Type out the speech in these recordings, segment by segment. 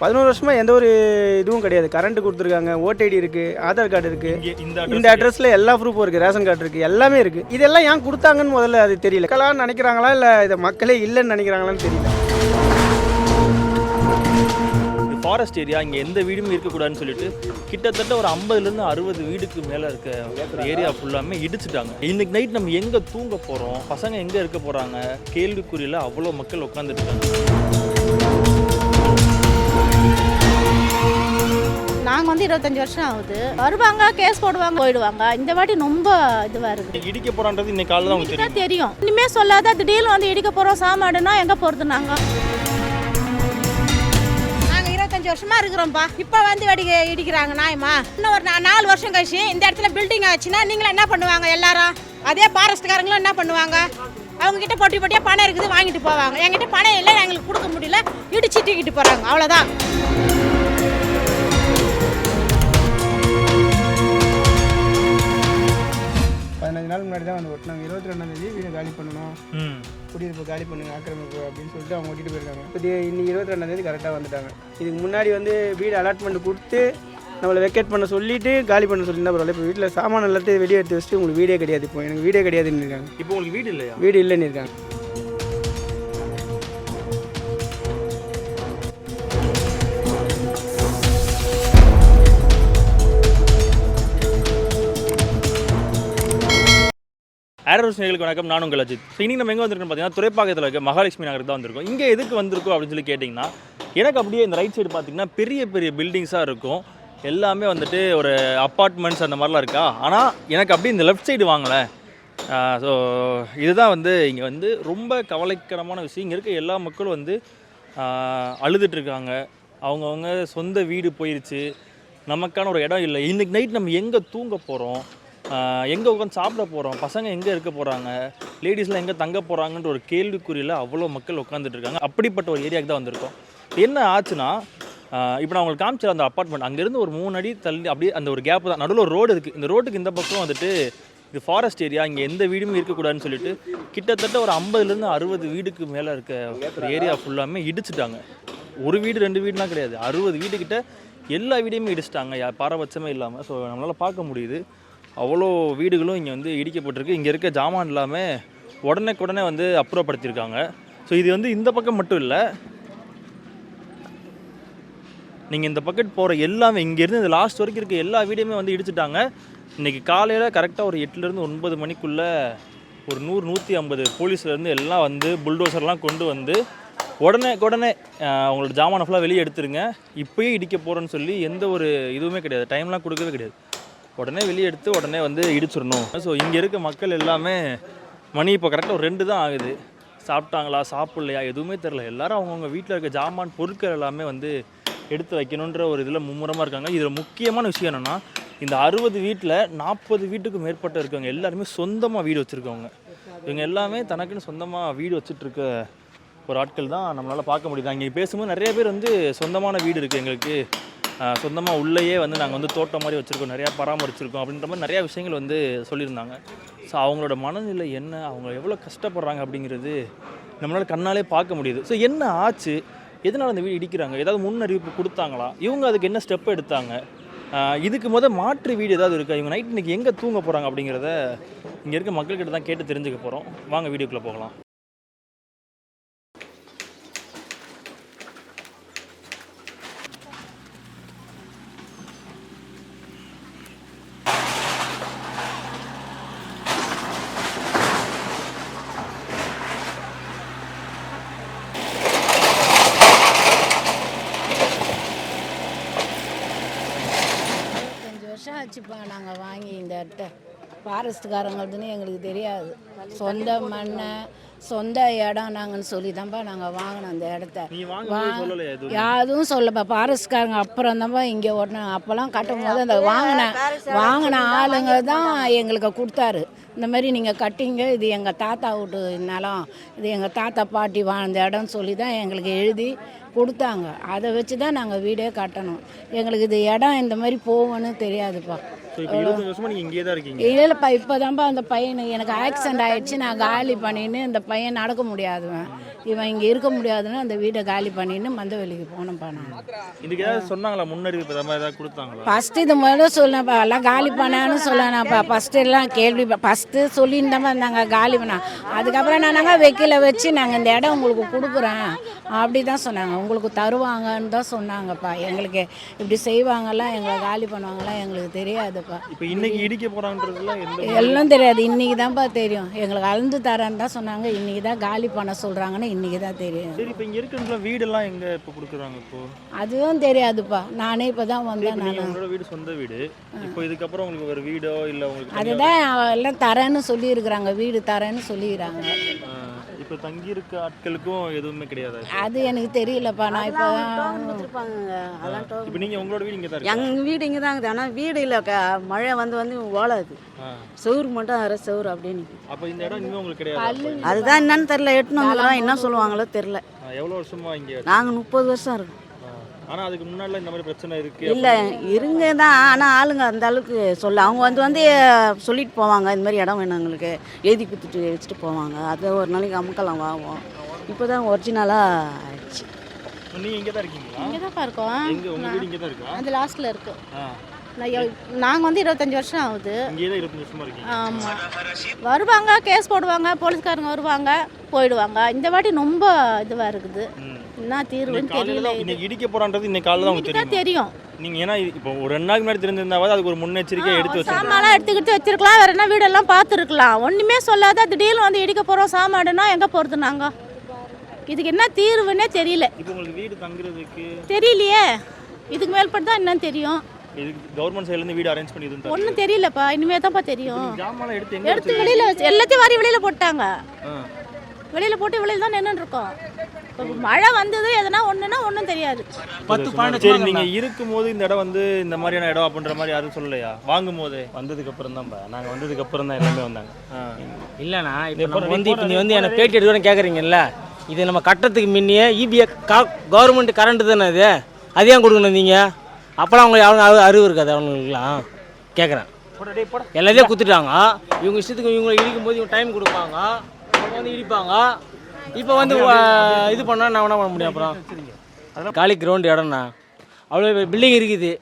பதினோரு வருஷமா எந்த ஒரு இதுவும் கிடையாது. கரண்ட் கொடுத்துருக்காங்க ஓடிடி இருக்கு ஆதார் கார்டு இருக்கு. இங்க இந்த இந்த அட்ரஸ்ல எல்லா ப்ரூஃபும் இருக்கு ரேஷன் கார்டு இருக்கு எல்லாமே இருக்கு. இதெல்லாம் ஏன் கொடுத்தாங்கன்னு முதல்ல அது தெரியல. மக்களான்னு நினைக்கிறாங்களா இல்ல இதை மக்களே இல்லைன்னு நினைக்கிறாங்களான்னு தெரியல. ஃபாரஸ்ட் ஏரியா இங்கே எந்த வீடுமே இருக்கக்கூடாதுன்னு சொல்லிட்டு கிட்டத்தட்ட ஒரு ஐம்பதுலேருந்து அறுபது வீடுக்கு மேலே இருக்க ஒரு ஏரியா ஃபுல்லாமே இடிச்சிட்டாங்க. இன்னைக்கு நைட் நம்ம எங்கே தூங்க போகிறோம் பசங்க எங்கே இருக்க போகிறாங்க கேள்விக்குறியில் அவ்வளோ மக்கள் உட்காந்துட்டு நாங்கள் வந்து இருபத்தஞ்சி வருஷம் ஆகுது. வருவாங்க கேஸ் போடுவாங்க போயிடுவாங்க. இந்த வாட்டி ரொம்ப இதுவாக இருக்குது. இடிக்க போகிறான்றது இன்னைக்கு காலையில் தான் தெரியும் தான் தெரியும். இனிமே சொல்லாத திடீர்னு வந்து இடிக்க போகிறோம் சாமாடுனா எங்கே போகிறது நாங்கள் நாங்கள் இருபத்தஞ்சு வருஷமா இருக்கிறோம்ப்பா. இப்போ வந்து வெடி இடிக்கிறாங்க நியாயமா இன்னும் ஒரு நாலு வருஷம் கழிச்சு இந்த இடத்துல பில்டிங் ஆச்சுன்னா நீங்களும் என்ன பண்ணுவாங்க எல்லாரும்? அதே ஃபாரஸ்ட்காரங்களும் என்ன பண்ணுவாங்க? அவங்க கிட்ட பொட்டி பொட்டியா பணம் இருக்குது வாங்கிட்டு போவாங்க. என்கிட்ட பணம் இல்லை எங்களுக்கு கொடுக்க முடியல. இடிச்சு தூக்கிட்டு போறாங்க. அவ்வளோதான் பதினஞ்சு நாள் முன்னாடி தான் வந்து ஒட்டினாங்க இருபத்தி ரெண்டாம் தேதி வீடு காலி பண்ணணும். குடியிருப்பு காலி பண்ணுங்க ஆக்கிரமிப்பு அப்படின்னு சொல்லிட்டு அவங்க ஓட்டிட்டு போயிருக்காங்க. இப்போ இன்னைக்கு இருபத்தி ரெண்டாம் தேதி கரெக்டாக வந்துட்டாங்க. இதுக்கு முன்னாடி வந்து வீடு அலாட்மெண்ட் கொடுத்து நம்மளை வெக்கேட் பண்ண சொல்லிட்டு காலி பண்ண சொல்லியிருந்தா பரவாயில்ல. இப்போ வீட்டில் சாமான் எல்லாத்தையும் வெளியே எடுத்து வச்சுட்டு உங்களுக்கு வீடே கிடையாது இப்போ. எனக்கு வீடே கிடையாதுன்னு இருக்காங்க. இப்போ உங்களுக்கு வீடு இல்லையா? வீடு இல்லைன்னு இருக்காங்க. ஏரோஸ் நிகழ்ச்சி வணக்கம். நான் உங்கள் அஜித். ஸோ இன்னைக்கு நம்ம எங்கே வந்திருக்கோம் பார்த்தீங்கன்னா துறைப்பாக்கத்தில் இருக்க மகாலட்சுமி நகருக்கு தான் வந்திருக்கோம். இங்கே எதுக்கு வந்திருக்கோம் அப்படின்னு சொல்லி கேட்டிங்கன்னா எனக்கு அப்படியே இந்த ரைட் சைடு பார்த்தீங்கன்னா பெரிய பெரிய பில்டிங்ஸாக இருக்கும். எல்லாமே வந்துட்டு ஒரு அப்பார்ட்மெண்ட்ஸ் அந்த மாதிரிலாம் இருக்கா? ஆனால் எனக்கு அப்படியே இந்த லெஃப்ட் சைடு வாங்கலை. ஸோ இதுதான் வந்து இங்கே வந்து ரொம்ப கவலைக்கிடமான விஷயம். இங்கே இருக்க எல்லா மக்களும் வந்து ஆஹ், அவங்கவுங்க சொந்த வீடு போயிடுச்சு நமக்கான ஒரு இடம் இல்லை. இன்றைக்கி நைட் நம்ம எங்கே தூங்க போகிறோம் எங்கே உட்காந்து சாப்பிட போகிறோம் பசங்க எங்கே இருக்க போகிறாங்க லேடிஸ்லாம் எங்கே தங்க போகிறாங்கன்ற ஒரு கேள்விக்குறியில் அவ்வளோ மக்கள் உட்காந்துட்டு இருக்காங்க. அப்படிப்பட்ட ஒரு ஏரியாவுக்கு தான் வந்திருக்கோம். என்ன ஆச்சுன்னா இப்போ நான் உங்களுக்கு காமிச்ச அந்த அப்பார்ட்மெண்ட் அங்கேருந்து ஒரு மூணு அடி தள்ளி அப்படியே அந்த ஒரு கேப் தான். நடுவில் ஒரு ரோடு இருக்குது இந்த ரோட்டுக்கு இந்த பக்கம் வந்துட்டு இது ஃபாரஸ்ட் ஏரியா இங்கே எந்த வீடும் இருக்கக்கூடாதுன்னு சொல்லிட்டு கிட்டத்தட்ட ஒரு ஐம்பதுலேருந்து அறுபது வீடுக்கு மேலே இருக்க ஒரு ஏரியா ஃபுல்லாமே இடிச்சிட்டாங்க. ஒரு வீடு ரெண்டு வீடுலாம் கிடையாது. அறுபது வீடுக்கிட்ட எல்லா வீடையுமே இடிச்சிட்டாங்க. பாரபட்சமே இல்லாமல் ஸோ நம்மளால் பார்க்க முடியுது. அவ்வளோ வீடுகளும் இங்கே வந்து இடிக்கப்பட்டிருக்கு. இங்கே இருக்க ஜாமான் எல்லாமே உடனே வந்து அப்புறப்படுத்தியிருக்காங்க. ஸோ இது வந்து இந்த பக்கம் மட்டும் இல்லை. நீங்கள் இந்த பக்கெட் போகிற எல்லாமே இங்கேருந்து இந்த லாஸ்ட் வரைக்கும் இருக்க எல்லா வீடையுமே வந்து இடிச்சிட்டாங்க. இன்றைக்கி காலையில் கரெக்டாக ஒரு எட்டுலேருந்து ஒன்பது மணிக்குள்ளே ஒரு நூறு நூற்றி ஐம்பது போலீஸ்லேருந்து எல்லாம் வந்து புல்டோசர்லாம் கொண்டு வந்து உடனே உடனே அவங்களோட ஜாமானை ஃபுல்லாக வெளியே எடுத்துருங்க. இப்போயே இடிக்க போகிறேன்னு சொல்லி எந்த ஒரு இதுவுமே கிடையாது. டைம்லாம் கொடுக்கவே கிடையாது. உடனே வெளியே எடுத்து உடனே வந்து இடிச்சிடணும். ஸோ இங்கே இருக்க மக்கள் எல்லாமே மணி இப்போ கரெக்டாக ஒரு ரெண்டு தான் ஆகுது. சாப்பிட்டாங்களா சாப்பிட்லையா எதுவுமே தெரில எல்லாரும் அவங்கவுங்க வீட்டில் இருக்க ஜாமான் பொருட்கள் எல்லாமே வந்து எடுத்து வைக்கணுன்ற ஒரு இதில் மும்முரமாக இருக்காங்க. இதில் முக்கியமான விஷயம் என்னென்னா இந்த அறுபது வீட்டில் நாற்பது வீட்டுக்கு மேற்பட்ட இருக்கவங்க எல்லாருமே சொந்தமாக வீடு வச்சுருக்கவங்க. இவங்க எல்லாமே தனக்குன்னு சொந்தமாக வீடு வச்சுட்ருக்க ஒரு ஆட்கள் தான் நம்மளால் பார்க்க முடியுது. அங்கே பேசும்போது நிறைய பேர் வந்து சொந்தமான வீடு இருக்குது எங்களுக்கு. சொந்தமாக உள்ளேயே வந்து நாங்கள் வந்து தோட்டம் மாதிரி வச்சுருக்கோம் நிறையா பராமரிச்சிருக்கோம் அப்படின்ற மாதிரி நிறையா விஷயங்கள் வந்து சொல்லியிருந்தாங்க. ஸோ அவங்களோட மனநிலை என்ன? அவங்க எவ்வளோ கஷ்டப்படுறாங்க அப்படிங்கிறது நம்மளால் கண்ணாலே பார்க்க முடியுது. ஸோ என்ன ஆச்சு? எதனால் அந்த வீடு இடிக்கிறாங்க? ஏதாவது முன் அறிவிப்பு கொடுத்தாங்களா? இவங்க அதுக்கு என்ன ஸ்டெப் எடுத்தாங்க? இதுக்கு முத மாற்று வீடு ஏதாவது இருக்கா? இவங்க நைட் இன்றைக்கி எங்கே தூங்க போகிறாங்க அப்படிங்கிறத இங்கே இருக்க மக்கள்கிட்ட தான் கேட்டு தெரிஞ்சுக்க போகிறோம் வாங்க வீடியோக்குள்ளே போகலாம். வச்சுப்போம் நாங்கள் வாங்கி இந்த இடத்த ஃபாரஸ்ட்டுக்காரங்களுதுன்னு எங்களுக்கு தெரியாது. சொந்த மண்ணை சொந்த இடம் நாங்கன்னு சொல்லி தான்ப்பா நாங்கள் வாங்கினோம் அந்த இடத்த. யாதும் சொல்லப்பா. ஃபாரஸ்ட்காரங்க அப்புறம் தான்ப்பா இங்கே ஓட்டினாங்க அப்போல்லாம் கட்டும் போது அந்த வாங்கின வாங்கின ஆளுங்க தான் எங்களுக்கு கொடுத்தாரு. இந்த மாதிரி நீங்கள் கட்டிங்க இது எங்கள் தாத்தா வீட்டு நிலம் இது எங்கள் தாத்தா பாட்டி வாழ்ந்த இடம்னு சொல்லி தான் எங்களுக்கு எழுதி கொடுத்தாங்க. அதை வச்சு தான் நாங்கள் வீடே கட்டணும். எங்களுக்கு இது இடம் இந்த மாதிரி போகணும்னு தெரியாதுப்பா. இல்லைப்பா இப்போதான்ப்பா அந்த பையன். எனக்கு ஆக்சிடென்ட் ஆயிடுச்சு. நான் காலி பண்ணின்னு இந்த பையன் நடக்க முடியாதுவன் இவன் இங்கே இருக்க முடியாதுன்னு அந்த வீடை காலி பண்ணின்னு மந்தவெளிக்கு போனேன்ப்பா நான். இதுக்கு ஏதாவது சொன்னாங்களா? முன்னறிவிப்பு ஏதாவது கொடுத்தாங்களா? ஃபஸ்ட்டு இது முதல்ல சொன்னப்பா எல்லாம் காலி பண்ணான்னு சொல்லணாப்பா ஃபஸ்ட்டு எல்லாம் கேள்வி ஃபஸ்ட்டு தான் இருந்தாங்க. காலி பண்ணா. அதுக்கப்புறம் நானாங்க வெக்கில வச்சு நாங்கள் இந்த இடம் உங்களுக்கு கொடுக்குறோம் அப்படி தான் சொன்னாங்க. உங்களுக்கு தருவாங்கன்னு தான் சொன்னாங்கப்பா. எங்களுக்கு இப்படி செய்வாங்கலாம் எங்களை காலி பண்ணுவாங்கலாம் எங்களுக்கு தெரியாதுப்பா இப்போ இன்னைக்கு இடிக்க போறாங்கன்றதுலாம் எந்த எல்லாம் தெரியாது. இன்னைக்கு தான்ப்பா தெரியும். எங்களுக்கு அளந்து தரேன்னு தான் சொன்னாங்க. இன்னைக்கு தான் காலி பண்ண சொல்கிறாங்கன்னு இன்னைக்கு தான் தெரியும். சரி இப்போ இங்க இருக்கிற வீடெல்லாம் எங்க இப்போ கொடுக்குறாங்க இப்போ? அதுவும் தெரியாதுப்பா. நானே இப்போ தான் வந்தேன் நான். உங்களோட வீடு சொந்த வீடு. இப்போ இதுக்கப்புறம் உங்களுக்கு ஒரு வீடோ இல்ல உங்களுக்கு அதுதான் எல்லாம் தரேன்னு சொல்லியிருக்கிறாங்க. வீடு தரேன்னு சொல்லிக்கிறாங்க. ஆ, இப்போ தங்கி இருக்க ஆட்களுக்கும் எதுவுமே கிடையாது. அது எனக்கு தெரியலப்பா. நான் இப்போ இப்போ நீங்க உங்களோட வீடு இங்க தான் எங்கள் வீடு இங்கே தாங்க ஆனால் வீடு இல்லை மழை வந்து வந்து ஓலாது ஆ. செவுரு மட்டும் அரை செவுரு அப்படின்னு அப்போ இந்த இடம் இனிமே உங்களுக்கு கிடையாது? அதுதான் என்னன்னு தெரில எட்டுன்னு வந்துக்கிறோம் என்ன சொல்லுவாங்களோ தெரில ஆ, எவ்வளவு வருஷமா இங்க? நாங்கள் முப்பது வருஷம் இருக்கோம். ஆ. ஆனா அதுக்கு முன்னாடி இந்த மாதிரி பிரச்சனை இருக்கு இல்லை இருங்க தான் ஆனால் ஆளுங்க அந்த அளவுக்கு சொல்ல அவங்க வந்து வந்து சொல்லிட்டு போவாங்க இந்த மாதிரி இடம் வேணும் எங்களுக்கு. எழுதி கொடுத்துட்டு வச்சுட்டு போவாங்க. அது ஒரு நாளைக்கு அமுக்கலாம் ஆகும் இப்போ தான் ஒரிஜினலாக ஆயிடுச்சு அப்ப நீங்க இங்க தான் இருக்கீங்களா இங்கே இருக்கோம் தான் இருக்கா? அது லாஸ்ட்டில் இருக்கு. நாங்கள் வந்து இருபத்தஞ்சி வருஷம் ஆகுது. ஆமாம் வருவாங்க கேஸ் போடுவாங்க போலீஸ்காரங்க வருவாங்க போயிடுவாங்க. இந்த வாட்டி ரொம்ப இதுவாக இருக்குது. என்ன தீர்வுன்னு தெரியல இடிக்க போறான்றது இன்னைக்கு காலையில தான் உங்களுக்கு தெரியும்? நீங்க ஏன்னா இப்போ ஒரு ரெண்டு நாளைக்கு முன்னாடி தெரிஞ்சிருந்தாவது அதுக்கு ஒரு முன்னெச்சரிக்கை எடுத்து சாமான்லாம் எடுத்துக்கிட்டு வச்சிருக்கலாம். வேற என்ன வீடெல்லாம் பார்த்துருக்கலாம். ஒன்றுமே சொல்லாத திடீர்னு வந்து இடிக்க போகிறோம் சாமாடுனா எங்கே போகிறது நாங்கள் இதுக்கு என்ன தீர்வுன்னே தெரியல. இப்போ உங்களுக்கு வீடு தங்குறதுக்கு? தெரியலையே. இதுக்கு மேல்பட்டு தான் என்னன்னு தெரியும். இதுக்கு கவர்மெண்ட் சைடுல இருந்து வீடு அரேஞ்ச் பண்ணி. ஒன்றும் தெரியலப்பா. இனிமே தான்ப்பா தெரியும். ஜாமான்லாம் எடுத்து எங்க எடுத்து வெளியில் வச்சு எல்லாத்தையும் வாரி வெளியில் போட்டாங்க. ஆ. வெளியில் போட்டு வெளியில் தான் இருக்கோம். மழை வந்தது எதனா ஒன்றுனா ஒன்றும் தெரியாது. பத்து பாயிண்ட் சரி நீங்க இருக்கும் போது இந்த இடம் வந்து இந்த மாதிரியான இடம் அப்படின்ற மாதிரி யாரும் சொல்லலையா? வாங்கும் போதே வந்ததுக்கு அப்புறம் தான் நாங்கள் வந்ததுக்கு அப்புறம் தான் எல்லாமே வந்தாங்க. ஆ. இல்லைண்ணா இப்போ வந்து இப்போ நீ வந்து எனக்கு பேட்டி எடுக்கணும்னு கேட்குறீங்கல்ல இது நம்ம கட்டுறதுக்கு முன்னையே இபிஐ கா கவர்மெண்ட் கரண்ட் தானே அது அது ஏன் கொடுக்கணும் நீங்கள் அப்போலாம் அவங்க அவங்க அறிவு அறிவு இருக்காது அவங்களுக்குலாம் கேட்குறேன் எல்லாத்தையும் குத்துட்டாங்க. இவங்க இஷ்டத்துக்கு இவங்க இடிக்கும் போது இவங்க டைம் கொடுப்பாங்க. அவங்க வந்து இடிப்பாங்க. இப்போ வந்து இது பண்ணால் நான் என்ன பண்ண முடியும் அப்புறம்? காலி கிரவுண்ட் இடம்ண்ணா அவ்வளோ பில்டிங் இருக்குது.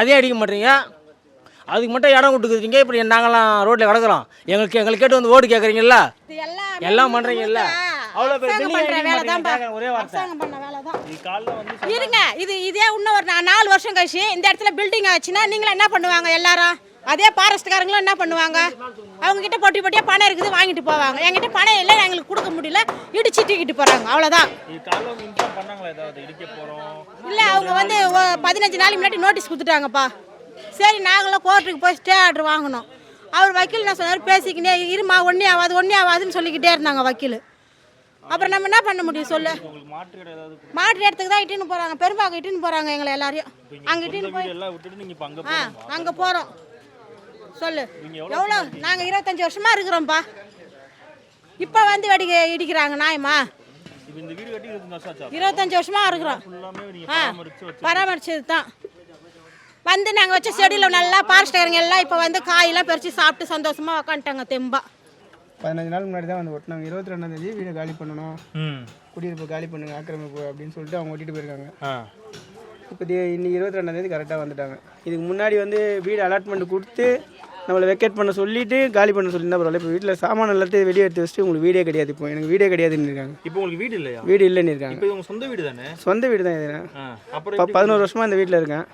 அதே அடிக்க மாட்டீங்க. அதுக்கு மட்டும் இடம் கொடுக்குறீங்க. இப்படி நாங்களாம் ரோட்டில் கிடக்குறோம். எங்களுக்கு எங்களுக்கு கேட்டு வந்து ஓட்டு கேட்குறீங்களா எல்லாம் பண்றீங்கல்ல? அரசாங்கம் பண்ற வேலை ஒரே வார்த்தை. அரசாங்கம் பண்ண வேலை தான் இது காலைல வந்து இருங்க இது இதே இன்னும் ஒரு நா- நாலு வருஷம் கழிச்சு இந்த இடத்துல பில்டிங் ஆச்சுன்னா நீங்களும் என்ன பண்ணுவாங்க எல்லாரும்? அதே ஃபாரஸ்ட்காரங்களும் என்ன பண்ணுவாங்க? அவங்க கிட்ட பொட்டி பொட்டியா பணம் இருக்குது வாங்கிட்டு போவாங்க. என்கிட்ட பணம் இல்லை எங்களுக்கு கொடுக்க முடியல. இடிச்சு தூக்கிட்டு போறாங்க. அவ்வளவுதான். இது காலைல வந்து இன்ஃபார்ம் பண்ணாங்களா ஏதாவது? இடிக்க போறோம். இல்ல அவங்க வந்து ஒ- பதினஞ்சு நாளைக்கு முன்னாடி நோட்டீஸ் கொடுத்துட்டாங்கப்பா. சரி நாங்களும் கோர்ட்டுக்கு போய் ஸ்டே ஆர்டர் வாங்கினோம் அவர் வக்கீல் என்ன சொன்னார்? பேசிக்கினே இருமா ஒன்றே ஆகாது ஒன்றே ஆகாதுன்னு சொல்லிக்கிட்டே இருந்தாங்க வக்கீல். அப்புறம் நம்ம என்ன பண்ண முடியும் சொல்லு? மாற்று மாட்டு இடத்துக்கு தான் இட்டுன்னு போறாங்க. பெரும்பாக்கம் இட்டுன்னு போறாங்க எங்களை எல்லாரையும். அங்க இட்டுன்னு போய் ஆ அங்க போறோம். சொல்லு. எவ்வளோ? நாங்க இருபத்தஞ்சு வருஷமா இருக்கிறோம்ப்பா. இப்போ வந்து வெடிக்க இடிக்கிறாங்க நாயமா. இருபத்தஞ்சு வருஷமா இருக்கிறோம். ஆ பராமரிச்சது தான் வந்து நாங்கள் வச்ச செடியில் நல்லா பாரிஸ்டருங்க எல்லாம் இப்போ வந்து காயெல்லாம் பறித்து சாப்பிட்டு சந்தோஷமா உக்காந்துட்டாங்க தெம்பா. பதினஞ்சு நாள் முன்னாடி தான் வந்து ஒட்டினாங்க இருபத்தி ரெண்டாந்தேதி வீடை காலி பண்ணணும். குடியிருப்பு காலி பண்ணுங்க ஆக்கிரமிப்பு அப்படின்னு சொல்லிட்டு அவங்க ஓட்டிட்டு போயிருக்காங்க. இப்போ இன்னைக்கு இருபத்தி ரெண்டாந்தேதி கரெக்டாக வந்துட்டாங்க. இதுக்கு முன்னாடி வந்து வீடு அலாட்மெண்ட் கொடுத்து நம்மளை வெக்கேட் பண்ண சொல்லிட்டு காலி பண்ண சொல்லியிருந்தா பரவாயில்ல. இப்போ வீட்டில் சாமான் எல்லாத்தையும் வெளியே எடுத்து வச்சுட்டு உங்களுக்கு வீடே கிடையாது இப்போ. எனக்கு வீடே கிடையாதுன்னு இருக்காங்க. இப்போ உங்களுக்கு வீடு இல்லையா? வீடு இல்லைன்னு இருக்காங்க. இப்போ சொந்த வீடு தானே சொந்த வீடு தான் இது இப்போ எப்படி- பதினோரு வருஷமாக இந்த வீட்டில் இருக்கேன்.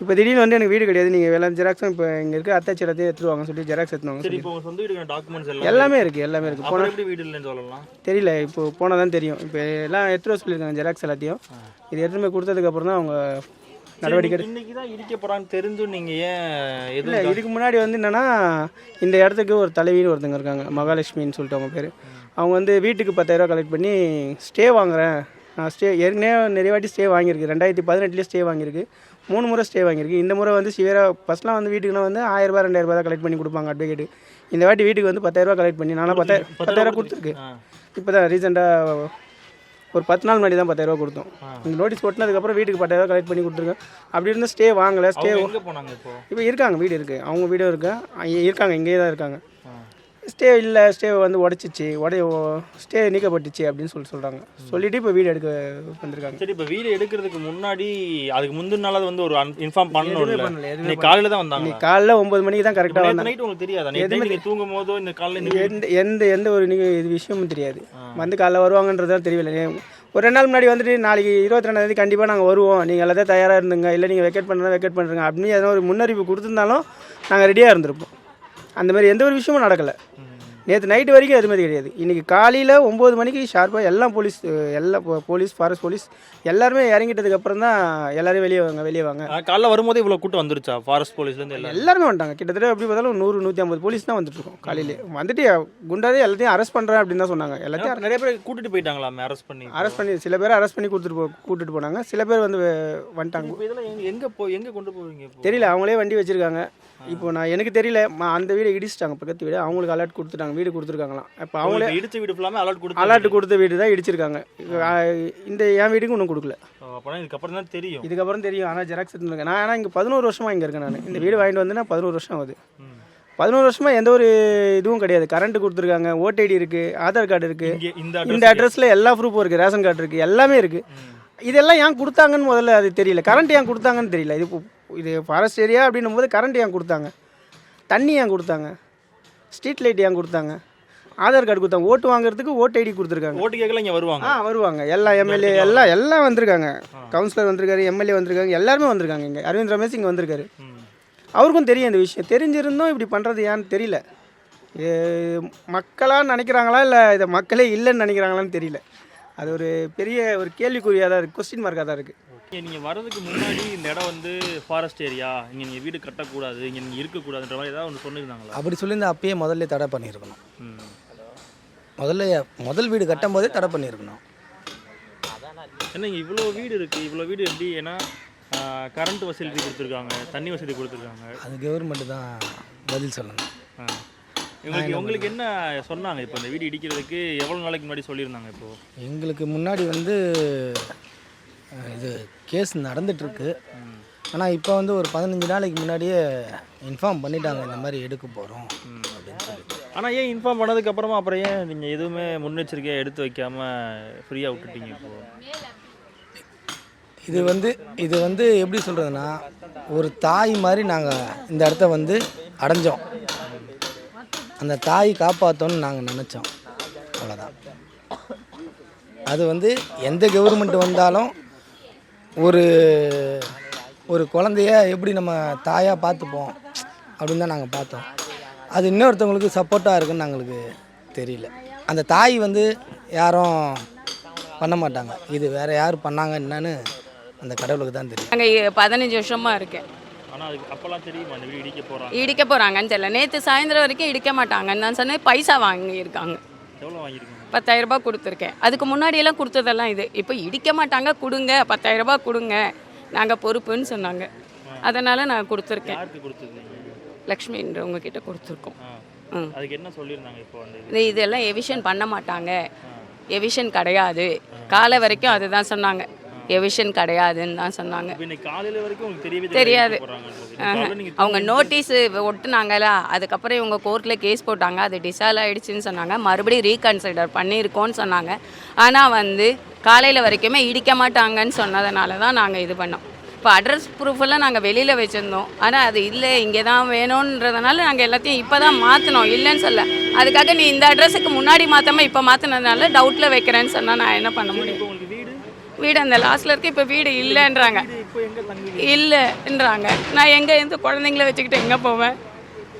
இப்போ திடீர்னு வந்து எனக்கு வீடு கிடையாது. நீங்கள் எல்லாம் ஜெராக்ஸும் இப்போ இங்கே இருக்க அத்தாச்சி எல்லாத்தையும் எடுத்துட்டு வாங்க சொல்லி ஜெராக்ஸ் எடுத்துவாங்க சரி சொல்லி இப்போ உங்க சொந்த வீடுக்கான டாக்குமெண்ட்ஸ் எல்லாம் எல்லாமே இருக்குது எல்லாமே இருக்குது போனால் எப்படி வீடு இல்லைன்னு சொல்லலாம்? தெரியல இப்போ போனால் தான் தெரியும். இப்போ எல்லாம் எடுத்துட்டு வர சொல்லியிருக்காங்க ஜெராக்ஸ் எல்லாத்தையும். இது எடுத்துட்டு போய் கொடுத்ததுக்கப்புறம் தான் அவங்க நடவடிக்கை இன்னைக்கு தான் இடிக்க போறான்னு தெரிஞ்சும் நீங்க ஏன் இல்லை இதுக்கு முன்னாடி வந்து என்னன்னா இந்த இடத்துக்கு ஒரு தலைவின்னு ஒருத்தங்க இருக்காங்க மகாலட்சுமின்னு சொல்லிட்டு அவங்க பேர். அவங்க வந்து வீட்டுக்கு பத்தாயிரரூவா கலெக்ட் பண்ணி ஸ்டே வாங்குறேன். நான் ஸ்டே ஏற்கனவே நிறைய வாட்டி ஸ்டே வாங்கியிருக்கு. ரெண்டாயிரத்தி பதினெட்டுலேயே ஸ்டே வாங்கியிருக்கு. மூணு முறை ஸ்டே வாங்கியிருக்கு இந்த முறை வந்து சிவியராக ஃபஸ்ட்லாம் வந்து வீட்டுக்குலாம் வந்து ஆயிரரூபா ரெண்டாயிரரூபா தான் கலெக்ட் பண்ணி கொடுப்பாங்க அட்வொகேட்டு இந்த வாட்டி வீட்டுக்கு வந்து பத்தாயிரரூபா கலெக்ட் பண்ணி நானும் பத்தாயிரம் பத்தாயிரம் கொடுத்துருக்கு. இப்போ தான் ரீசெண்டாக ஒரு பத்து நாள் முன்னாடி தான் பத்தாயிரரூபா கொடுத்தோம். இந்த நோட்டீஸ் போட்டினதுக்கப்புறம் வீட்டுக்கு பத்தாயிரரூபா கலெக்ட் பண்ணி கொடுத்துருக்கோம் அப்படி இருந்து ஸ்டே வாங்கலை ஸ்டே இப்போ? இருக்காங்க வீடு இருக்குது அவங்க வீடும் இருக்கு. அங்க இருக்காங்க இங்கேயே தான் இருக்காங்க ஸ்டே இல்லை ஸ்டே வந்து உடச்சிச்சு உடைய ஸ்டே நீக்கப்பட்டுச்சு அப்படின்னு சொல்லி சொல்கிறாங்க சொல்லிட்டு இப்போ வீடு எடுக்க வந்திருக்காங்க. சரி இப்போ வீடு எடுக்கிறதுக்கு முன்னாடி அதுக்கு முந்தின நாளாவது வந்து ஒரு இன்ஃபார்ம் பண்ணணும் இன்னைக்கு காலையில தான் வந்தாங்க இன்னைக்கு காலைல ஒம்பது மணிக்கு தான் கரெக்டாக வந்தாங்க. நைட் உங்களுக்கு தெரியாதா? எதுவுமே தூங்கும் போதோ இந்த காலையில எந்த எந்த எந்த ஒரு இது விஷயமும் தெரியாது. வந்து காலைல வருவாங்கன்றது தான் தெரியல ஒரு ரெண்டு நாள் முன்னாடி வந்துட்டு நாளைக்கு இருபத்தி ரெண்டாந்தேதி கண்டிப்பாக நாங்கள் வருவோம். நீங்கள் எல்லாத்தையும் தயாராக இருந்துங்க. இல்லை நீங்கள் வெக்கேட் பண்ணுறதா வெக்கேட் பண்ணுறங்க அப்படின்னு எதனா ஒரு முன்னறிவிப்பு கொடுத்துருந்தாலும் நாங்கள் ரெடியாக இருந்திருப்போம். அந்த மாதிரி எந்த ஒரு விஷயமும் நடக்கலை. நேற்று நைட்டு வரைக்கும் எதுவுமே கிடையாது. இன்றைக்கி காலையில் ஒம்பது மணிக்கு ஷார்ப்பாக எல்லாம் போலீஸ் எல்லா போலீஸ் ஃபாரஸ்ட் போலீஸ் எல்லாருமே இறங்கிட்டதுக்கு அப்புறம் தான் எல்லாரும் வெளியே வாங்க வெளியே வாங்க. காலைல வரும்போதே இவ்வளவு கூட்டம் வந்துருச்சா? ஃபாரஸ்ட் போலீஸ்ல இருந்து எல்லாம் எல்லாருமே வந்துட்டாங்க. கிட்டத்தட்ட எப்படி பார்த்தாலும் நூறு நூற்றி ஐம்பது போலீஸ் தான் வந்துட்டு இருக்கோம் காலையிலே. வந்துட்டு குண்டாதே எல்லாத்தையும் அரெஸ்ட் பண்ணுறேன் அப்படின்னு தான் சொன்னாங்க. எல்லாத்தையும் நிறைய பேர் கூட்டிட்டு போயிட்டாங்களாமே அரெஸ்ட் பண்ணி. அரெஸ்ட் பண்ணி சில பேர் அரெஸ்ட் பண்ணி கொடுத்துட்டு போ கூட்டிட்டு போனாங்க. சில பேர் வந்து வந்துட்டாங்க. இதெல்லாம் எங்க- போ எங்க கொண்டு போவீங்க தெரியல அவங்களே வண்டி வச்சிருக்காங்க. இப்போ நான் எனக்கு தெரியல அந்த வீடை இடிச்சிட்டாங்க பக்கத்து வீடு. அவங்களுக்கு அலர்ட் கொடுத்துட்டாங்க வீடு கொடுத்துருக்காங்களாம். இப்போ அவங்களே இடிச்ச வீடு ஃபுல்லாமே அலர்ட் கொடுத்து அலர்ட் கொடுத்த வீடு தான் இடிச்சிருக்காங்க. இந்த என் வீட்டுக்கு இன்னும் கொடுக்கல. அப்பனா இதுக்கப்புறம் தான் தெரியும். இதுக்கப்புறம் தெரியும். ஆனால் ஜெராக்ஸ் எடுத்துருக்கேன் நான் ஆனால் இங்கே பதினோரு வருஷமாக இங்கே இருக்கேன் நான். இந்த வீடு வாங்கிட்டு வந்தேன்னா பதினோரு வருஷம் ஆகுது. பதினோரு வருஷமாக எந்த ஒரு இதுவும் கிடையாது. கரண்ட் கொடுத்துருக்காங்க ஓட் ஐடி இருக்குது ஆதார் கார்டு இருக்குது இங்க இந்த இந்த அட்ரஸில் எல்லா ப்ரூஃபும் இருக்குது ரேஷன் கார்டு இருக்குது எல்லாமே இருக்குது இதெல்லாம் ஏன் கொடுத்தாங்கன்னு முதல்ல அது தெரியல. கரண்ட் ஏன் கொடுத்தாங்கன்னு தெரியல. இது இது ஃபாரஸ்ட் ஏரியா அப்படின்னும் போது கரண்ட் ஏன் கொடுத்தாங்க? தண்ணி ஏன் கொடுத்தாங்க? ஸ்ட்ரீட் லைட் ஏன் கொடுத்தாங்க? ஆதார் கார்டு கொடுத்தாங்க. ஓட்டு வாங்குறதுக்கு ஓட் ஐடி கொடுத்துருக்காங்க. ஓட்டு கேட்கல இங்க வருவாங்க. ஆ வருவாங்க. எல்லா எம்எல்ஏ எல்லாம் எல்லாம் வந்திருக்காங்க. கவுன்சிலர் வந்திருக்காரு எம்எல்ஏ வந்திருக்காங்க எல்லாருமே வந்திருக்காங்க இங்கே. அரவிந்த் ரமேஷ் இங்கே வந்திருக்காரு. அவருக்கும் தெரியும் இந்த விஷயம். தெரிஞ்சிருந்தும் இப்படி பண்ணுறது ஏன்னு தெரியல. மக்களாக நினைக்கிறாங்களா இல்லை இதை மக்களே இல்லைன்னு நினைக்கிறாங்களான்னு தெரியல. அது ஒரு பெரிய ஒரு கேள்விக்குறியாக தான் இருக்குது கொஸ்டின் மார்க்காக தான் இருக்குது இங்க நீங்க வர்றதுக்கு முன்னாடி இந்த இடம் வந்து ஃபாரஸ்ட் ஏரியா இங்க நீங்க வீடு கட்டக்கூடாது இங்க நீங்க இருக்கக்கூடாதுன்ற மாதிரி ஏதாவது ஒன்று சொல்லியிருந்தாங்களா? அப்படி சொல்லியிருந்தா அப்பயே முதல்ல தடை பண்ணியிருக்கணும். ம். முதல்ல முதல் வீடு கட்டும் போதே தடை பண்ணியிருக்கணும். ஏன்னா இங்க இவ்வளோ வீடு இருக்கு இவ்வளோ வீடு எப்படி? ஏன்னா கரண்ட் வசதி கொடுத்துருக்காங்க தண்ணி வசதி கொடுத்துருக்காங்க. அது கவர்மெண்ட் தான் பதில் சொல்லணும். ஆ. உங்களுக்கு உங்களுக்கு என்ன சொன்னாங்க இப்போ இந்த வீடு இடிக்கிறதுக்கு? எவ்வளோ நாளைக்கு முன்னாடி சொல்லியிருந்தாங்க இப்போ? எங்களுக்கு முன்னாடி வந்து இது கேஸ் நடந்துட்டுருக்கு. ஆனால் இப்போ வந்து ஒரு பதினஞ்சு நாளைக்கு முன்னாடியே இன்ஃபார்ம் பண்ணிட்டாங்க இந்த மாதிரி எடுக்க போகிறோம் அப்படின்னு சொல்லி ஆனால் ஏன் இன்ஃபார்ம் பண்ணதுக்கு அப்புறமா ஏன் நீங்கள் எதுவுமே முன்னெச்சரிக்கையாக எடுத்து வைக்காம ஃப்ரீயாக விட்டுட்டீங்க இப்போ? இது வந்து இது வந்து எப்படி சொல்கிறதுனா ஒரு தாய் மாதிரி நாங்கள் இந்த இடத்த வந்து அடைஞ்சோம். அந்த தாய் காப்பாற்றோன்னு நாங்கள் நினச்சோம். அவ்வளோதான் அது வந்து எந்த கவர்மெண்ட் வந்தாலும் ஒரு ஒரு குழந்தைய எப்படி நம்ம தாயாக பார்த்துப்போம் அப்படின்னு தான் நாங்கள் பார்த்தோம். அது இன்னொருத்தவங்களுக்கு சப்போர்ட்டாக இருக்குன்னு எங்களுக்கு தெரியல. அந்த தாய் வந்து யாரும் பண்ண மாட்டாங்க. இது வேறு யார் பண்ணாங்க என்னன்னு அந்த கடவுளுக்கு தான் தெரியும். நாங்கள் பதினஞ்சு வருஷமாக இருக்கேன். ஆனால் அதுக்கு அப்போல்லாம் தெரியுமா அந்த வீடு இடிக்க போகிறாங்க இடிக்க போகிறாங்கன்னு தெரியல. நேற்று சாயந்தரம் வரைக்கும் இடிக்க மாட்டாங்கன்னு நான் சொன்னேன். பைசா வாங்கியிருக்காங்க. எவ்வளோ வாங்கியிருக்கீங்க? பத்தாயிரம் ரூபாய் கொடுத்துருக்கேன். அதுக்கு முன்னாடியெல்லாம் கொடுத்ததெல்லாம் இது. இப்போ இடிக்க மாட்டாங்க கொடுங்க பத்தாயிரம் ரூபாய் கொடுங்க. நாங்கள் பொறுப்புன்னு சொன்னாங்க. அதனால் நான் கொடுத்துருக்கேன். யாருக்கு கொடுத்துருக்கீங்க? லக்ஷ்மின்றவங்க கிட்ட கொடுத்துருக்கோம். அதுக்கு என்ன சொல்லியிருந்தாங்க இப்போ இதெல்லாம் எவிஷன் பண்ண மாட்டாங்க. எவிஷன் கிடையாது. காலை வரைக்கும் அதுதான் சொன்னாங்க. எவிஷன் கிடையாதுன்னு தான் சொன்னாங்க. தெரியாது. அவங்க நோட்டீஸ் ஒட்டுனாங்கல்ல அதுக்கப்புறம் இவங்க கோர்ட்டில் கேஸ் போட்டாங்க அது டிசால் ஆயிடுச்சுன்னு சொன்னாங்க. மறுபடியும் ரீகன்சிடர் பண்ணியிருக்கோன்னு சொன்னாங்க. ஆனால் வந்து காலையில் வரைக்குமே இடிக்க மாட்டாங்கன்னு சொன்னதுனால தான் நாங்கள் இது பண்ணோம். இப்போ அட்ரஸ் ப்ரூஃப் எல்லாம் நாங்கள் வெளியில் வச்சுருந்தோம். ஆனால் அது இல்லை இங்கே தான் வேணுன்றதுனால நாங்கள் எல்லாத்தையும் இப்போ தான் மாற்றினோம் இல்லைன்னு சொல்ல. அதுக்காக நீ இந்த அட்ரஸுக்கு முன்னாடி மாற்றாம இப்போ மாற்றினதுனால டவுட்டில் வைக்கிறேன்னு சொன்னால் நான் என்ன பண்ண முடியும்? வீடு அந்த லாஸ்ட்ல இருக்கு இப்போ வீடு இல்லைன்றாங்க. இல்லைன்றாங்க. நான் எங்கே இருந்து குழந்தைங்கள வச்சுக்கிட்டு எங்கே போவேன்?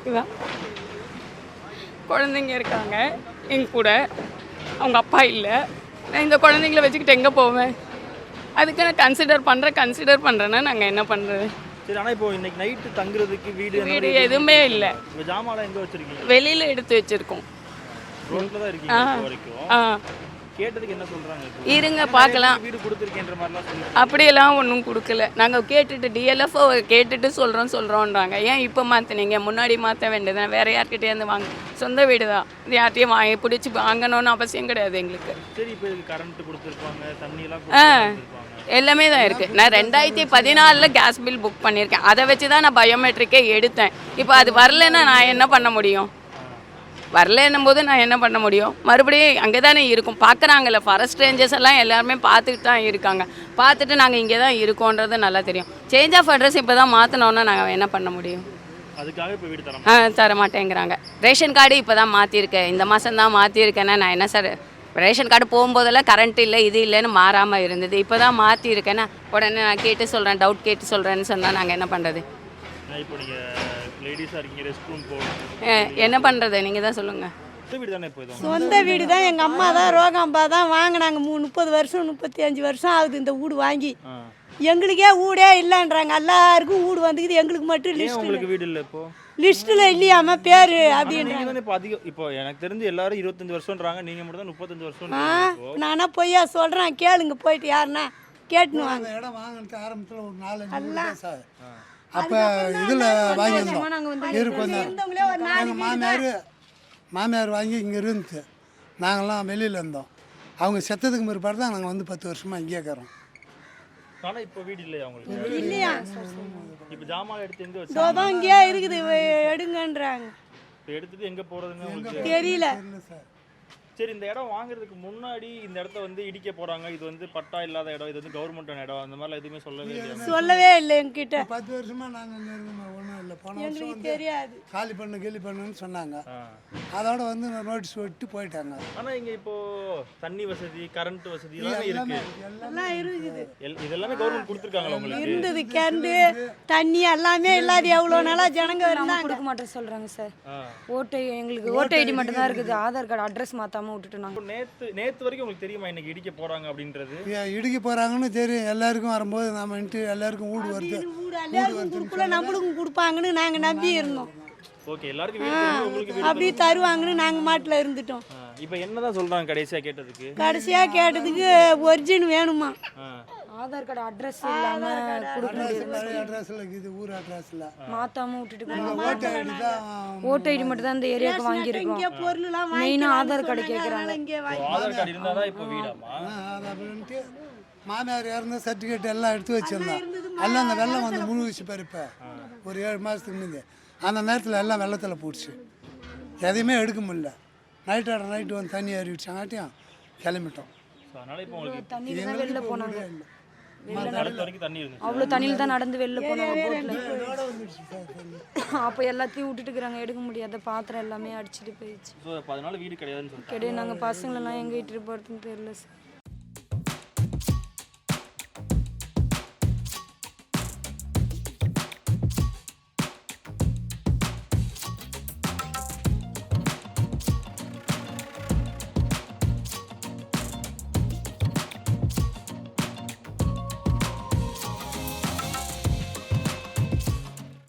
இதான். குழந்தைங்க இருக்காங்க எங்க கூட. அவங்க அப்பா இல்லை. நான் இந்த குழந்தைங்கள வச்சுக்கிட்டு எங்கே போவேன்? அதுக்கு நான் கன்சிடர் பண்ணுறேன் கன்சிடர் பண்ணுறேன்னா நாங்கள் என்ன பண்ணுறது சரி ஆனால் இப்போ இன்னைக்கு நைட்டு தங்குறதுக்கு வீடு வீடு எதுவுமே இல்லை. எங்கே வச்சிருக்கீங்க? வெளியில் எடுத்து வச்சுருக்கோம். ரோட்டில் தான் இருக்கீங்க இப்போ வரைக்கும். ஆ. கேட்டதுக்கு என்ன சொல்றாங்க? இப்போ? இருங்க பார்க்கலாம். வீடு கொடுத்துருக்கேன்ற மாதிரிலாம் சொல்லி அப்படியெல்லாம் ஒன்றும் கொடுக்கல. நாங்கள் கேட்டுட்டு டிஎல்எஃப் கேட்டுட்டு சொல்கிறோம் சொல்கிறோன்றாங்க ஏன் இப்போ மாற்றினீங்க முன்னாடி மாற்ற வேண்டியது வேறு யார்கிட்டேருந்து வாங்க. சொந்த வீடு தான் இது யார்ட்டையும் வாங்கி பிடிச்சி வாங்கணும்னு அவசியம் கிடையாது எங்களுக்கு. சரி இப்போ இதுக்கு கரண்ட் கொடுத்துருப்பாங்க தண்ணி எல்லாம் ஆ எல்லாமே தான் இருக்குது நான் ரெண்டாயிரத்தி பதினாலில் கேஸ் பில் புக் பண்ணியிருக்கேன். அதை வச்சு தான் நான் பயோமெட்ரிக்கே எடுத்தேன். இப்போ அது வரலைன்னா நான் என்ன பண்ண முடியும்? வரலன்னும் போது நான் என்ன பண்ண முடியும்? மறுபடியும் அங்கே தானே இருக்கும். பார்க்குறாங்கல்ல ஃபாரஸ்ட் ரேஞ்சர்ஸ் எல்லாம் எல்லாருமே பார்த்துட்டு தான் இருக்காங்க. பார்த்துட்டு நாங்கள் இங்கே தான் இருக்கோன்றது நல்லா தெரியும். சேஞ்ச் ஆஃப் அட்ரஸ் இப்போ தான் மாற்றினோன்னா நாங்கள் என்ன பண்ண முடியும்? அதுக்காக இப்போ வீடு ஆ தர மாட்டேங்கிறாங்க. ரேஷன் கார்டு இப்போ தான் மாற்றிருக்கேன் இந்த மாதம் தான் மாற்றிருக்கேன்னா நான் என்ன சார் ரேஷன் கார்டு போகும்போதெல்லாம் கரண்ட் இல்லை இது இல்லைன்னு மாறாமல் இருந்தது. இப்போ தான் மாற்றிருக்கேன்னா உடனே நான் கேட்டு சொல்கிறேன் டவுட் கேட்டு சொல்கிறேன்னு சொன்னால் நாங்கள் என்ன பண்ணுறது இப்போ நீங்கள் லேடிஸாக இருக்கீங்க ரெஸ்ட் ரூம் போகணும் என்ன பண்ணுறது நீங்கள் தான் சொல்லுங்கள் சொந்த வீடு தானே இப்போ இது? சொந்த வீடு தான். எங்கள் அம்மா தான் ரோகாம்பா தான் வாங்கினாங்க. மூணு முப்பது வருஷம் முப்பத்தி அஞ்சு வருஷம் ஆகுது இந்த வீடு வாங்கி. எங்களுக்கே வீடே இல்லைன்றாங்க. எல்லாருக்கும் வீடு வந்துக்குது எங்களுக்கு மட்டும் லிஸ்ட் உங்களுக்கு வீடு இல்லை இப்போ? லிஸ்ட்டில் இல்லையாம பேர் தானே இப்போ அதிகம் இப்போ எனக்கு தெரிஞ்சு எல்லாரும் இருபத்தஞ்சு வருஷம்ன்றாங்க. நீங்க மட்டும் தான் முப்பத்தஞ்சு வருஷம் நானா பொய்யா சொல்கிறேன் கேளுங்க போயிட்டு யாருன்னா கேட்டுன்னு வாங்க. இடம் வாங்கினது ஆரம்பத்தில் ஒரு சார். அப்போ இதில் வாங்கியிருந்தோம் இருக்கும் இருந்தவங்களே ஒரு நாலு எங்கள் மாமியார் மாமியார் வாங்கி இங்கே இருந்துச்சு நாங்கள்லாம் வெளியில் இருந்தோம். அவங்க செத்ததுக்கு பிற்பாடு தான் நாங்கள் வந்து பத்து வருஷமாக இங்கே இருக்கிறோம். ஆனா இப்போ வீடு இல்லையா உங்களுக்கு? இல்லையா? இப்போ ஜாமான் எடுத்து எங்க வச்சு தோதான் இங்கேயே இருக்குது எடுங்கன்றாங்க. இப்போ எடுத்துட்டு எங்க தெரியல சார். சரி இந்த இடம் வாங்குறதுக்கு முன்னாடி இந்த இடத்த வந்து இடிக்க போறாங்க. இது வந்து பட்டா இல்லாத இடம் இது வந்து கவர்மெண்ட் இடம் அந்த மாதிரிலாம் எதுவுமே சொல்லவே இல்லையா? சொல்லவே இல்லை எங்ககிட்ட பத்து இங்கே இருக்கோம் ஒன்றும் இல்லை. போன வருஷம் தெரியாது. காலி பண்ணு கேலி பண்ணுன்னு சொன்னாங்க. அதோட வந்து நோட்டீஸ் விட்டு போயிட்டாங்க. ஆனா இங்க இப்போ தண்ணி வசதி கரண்ட் வசதி எல்லாமே இருக்கு. எல்லாம் இருக்குது. இதெல்லாமே கவர்மெண்ட் கொடுத்துருக்காங்களா உங்களுக்கு? இருந்தது கிணறு தண்ணி எல்லாமே இல்லாத எவ்வளோ நாளாக ஜனங்க இருந்தாங்க. கொடுக்க மாட்டேன்னு சொல்றாங்க சார். ஓட்டு எங்களுக்கு ஓட்டு ஐடி மட்டும் தான் இருக்குது. ஆதார் கார்டு அட்ரஸ் மாத்தாம விட்டுட்டு நாங்க இப்போ நேத்து நேத்து வரைக்கும் உங்களுக்கு தெரியுமா இன்னைக்கு இடிக்க போறாங்க அப்படின்றது? இடிக்க போகிறாங்கன்னு தெரியும். எல்லாருக்கும் வரும்போது நாம எல்லாருக்கும் வீடு வருது. வீடு எல்லாருக்கும் கொடுக்கல நம்மளுக்கும் கொடுப்பாங்கன்னு நாங்கள் நம்பி இருந்தோம். ஓகே எல்லாருக்கும் அப்படி தருவாங்கன்னு நாங்கள் மாட்டில் இருந்துட்டோம். இப்போ என்னதான் சொல்றாங்க கடைசியா கேட்டதுக்கு? கடைசியாக கேட்டதுக்கு ஒரிஜின் வேணுமா. ஆதார் கார்டு அட்ரஸ் இல்லாம கொடுக்க அட்ரஸில் இருக்குது ஊர் அட்ரஸில் மாத்தாம விட்டுட்டு. ஓட்டு ஐடி தான் ஓட்டு ஐடி மட்டும் தான் இந்த ஏரியாவுக்கு இங்கே பொருள்லாம் மெயினா ஆதார் கார்டு கேக்குறாங்க. வாங்கி ஆதார் கார்டு இருந்தால் தான் இப்போ வீடாமா மாமியார் இறந்த சர்டிஃபிகேட் எல்லாம் எடுத்து வச்சிருந்தோம் எல்லாம் அந்த வெள்ளம் வந்து முழுகிச்சு பாரு இப்போ ஒரு ஏழு மாதத்துக்கு முன்னாடி அந்த நேரத்தில் எல்லாம் வெள்ளத்தில் போடுச்சு எதையுமே எடுக்க முடியல. நைட்டோட நைட்டு வந்து தண்ணி ஏறி விட்டாங்காட்டியும் கிளம்பிட்டோம். அதனால இப்போ உங்களுக்கு அவ்வளவு தண்ணியில தான் நடந்து வெளில போனாங்க போட்ல அப்ப எல்லாத்தையும் விட்டுட்டு இருக்கிறாங்க எடுக்க முடியாத பாத்திரம் எல்லாமே அடிச்சிட்டு போயிடுச்சு. கிடையாது நாங்க பசங்களெல்லாம் எங்க இட்டுட்டு போறதுன்னு தெரியல சார்.